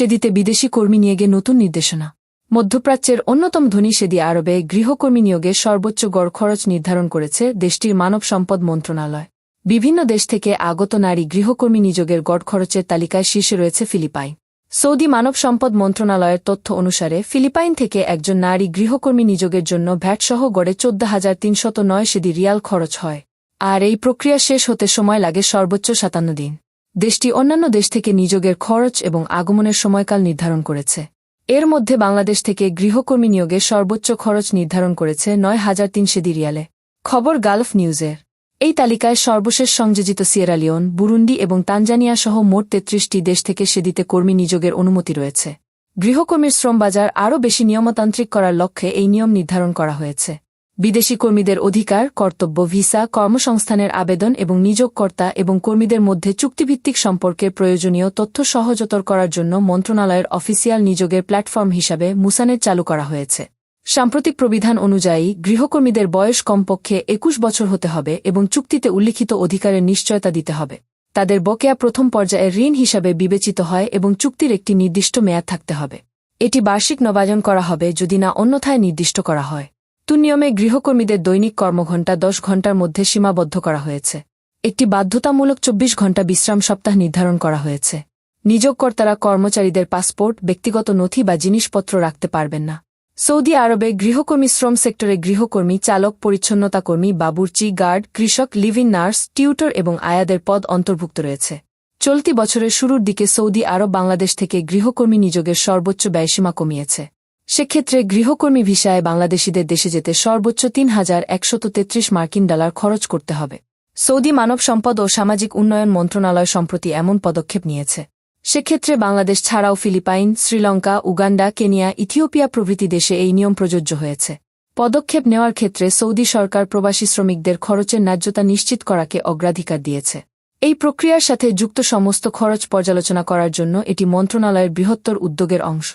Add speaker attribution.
Speaker 1: সেদিতে বিদেশি কর্মী নিয়োগে নতুন নির্দেশনা। মধ্যপ্রাচ্যের অন্যতম ধনী সেদি আরবে গৃহকর্মী নিয়োগের সর্বোচ্চ গড় খরচ নির্ধারণ করেছে দেশটির মানব সম্পদ মন্ত্রণালয়। বিভিন্ন দেশ থেকে আগত নারী গৃহকর্মী নিযোগের গড় খরচের তালিকায় শীর্ষে রয়েছে ফিলিপাইন। সৌদি মানব সম্পদ মন্ত্রণালয়ের তথ্য অনুসারে ফিলিপাইন থেকে একজন নারী গৃহকর্মী নিযোগের জন্য ভ্যাটসহ গড়ে চোদ্দ হাজার তিনশত নয় সেদি রিয়াল খরচ হয়। আর এই প্রক্রিয়া শেষ হতে সময় লাগে সর্বোচ্চ সাতান্ন দিন। দেশটি অন্যান্য দেশ থেকে নিযোগের খরচ এবং আগমনের সময়কাল নির্ধারণ করেছে। এর মধ্যে বাংলাদেশ থেকে গৃহকর্মী নিয়োগের সর্বোচ্চ খরচ নির্ধারণ করেছে নয় হাজার তিন সেদি রিয়ালে খবর গালফ নিউজের। এই তালিকায় সর্বশেষ সংযোজিত সিয়েরালিওন বুরুন্ডি এবং তানজানিয়া সহ মোট তেত্রিশটি দেশ থেকে সেদিতে কর্মী নিযোগের অনুমতি রয়েছে। গৃহকর্মীর শ্রমবাজার আরও বেশি নিয়মতান্ত্রিক করার লক্ষ্যে এই নিয়ম নির্ধারণ করা হয়েছে। বিদেশি কর্মীদের অধিকার, কর্তব্য, ভিসা, কর্মসংস্থানের আবেদন এবং নিযোগকর্তা এবং কর্মীদের মধ্যে চুক্তিভিত্তিক সম্পর্কের প্রয়োজনীয় তথ্য সহজতর করার জন্য মন্ত্রণালয়ের অফিসিয়াল নিযোগের প্ল্যাটফর্ম হিসাবে মুসানের চালু করা হয়েছে। সাম্প্রতিক প্রবিধান অনুযায়ী, গৃহকর্মীদের বয়স কমপক্ষে একুশ বছর হতে হবে এবং চুক্তিতে উল্লিখিত অধিকারের নিশ্চয়তা দিতে হবে। তাদের বকেয়া প্রথম পর্যায়ের ঋণ হিসাবে বিবেচিত হয় এবং চুক্তির একটি নির্দিষ্ট মেয়াদ থাকতে হবে। এটি বার্ষিক নবায়ন করা হবে যদি না অন্যথায় নির্দিষ্ট করা হয়। তুনিয়মে গৃহকর্মীদের দৈনিক কর্মঘণ্টা দশ ঘণ্টার মধ্যে সীমাবদ্ধ করা হয়েছে। একটি বাধ্যতামূলক চব্বিশ ঘণ্টা বিশ্রাম সপ্তাহ নির্ধারণ করা হয়েছে। নিযোগকর্তারা কর্মচারীদের পাসপোর্ট, ব্যক্তিগত নথি বা জিনিসপত্র রাখতে পারবেন না। সৌদি আরবে গৃহকর্মী শ্রম সেক্টরে গৃহকর্মী, চালক, পরিচ্ছন্নতা কর্মী, বাবুর্চি, গার্ড, কৃষক লিভিং নার্স, টিউটর এবং আয়াদের পদ অন্তর্ভুক্ত রয়েছে। চলতি বছরের শুরুর দিকে সৌদি আরব বাংলাদেশ থেকে গৃহকর্মী নিযোগের সর্বোচ্চ ব্যয়সীমা কমিয়েছে। সেক্ষেত্রে গৃহকর্মী ভিসায় বাংলাদেশিদের দেশে যেতে সর্বোচ্চ তিন হাজার একশত তেত্রিশ মার্কিন ডলার খরচ করতে হবে। সৌদি মানব সম্পদ ও সামাজিক উন্নয়ন মন্ত্রণালয় সম্প্রতি এমন পদক্ষেপ নিয়েছে। সেক্ষেত্রে বাংলাদেশ ছাড়াও Philippines, Sri Lanka, Uganda, Kenya, Ethiopia প্রভৃতি দেশে এই নিয়ম প্রযোজ্য হয়েছে। পদক্ষেপ নেওয়ার ক্ষেত্রে সৌদি সরকার প্রবাসী শ্রমিকদের খরচের ন্যায্যতা নিশ্চিত করাকে অগ্রাধিকার দিয়েছে। এই প্রক্রিয়ার সাথে যুক্ত সমস্ত খরচ পর্যালোচনা করার জন্য এটি মন্ত্রণালয়ের বৃহত্তর উদ্যোগের অংশ।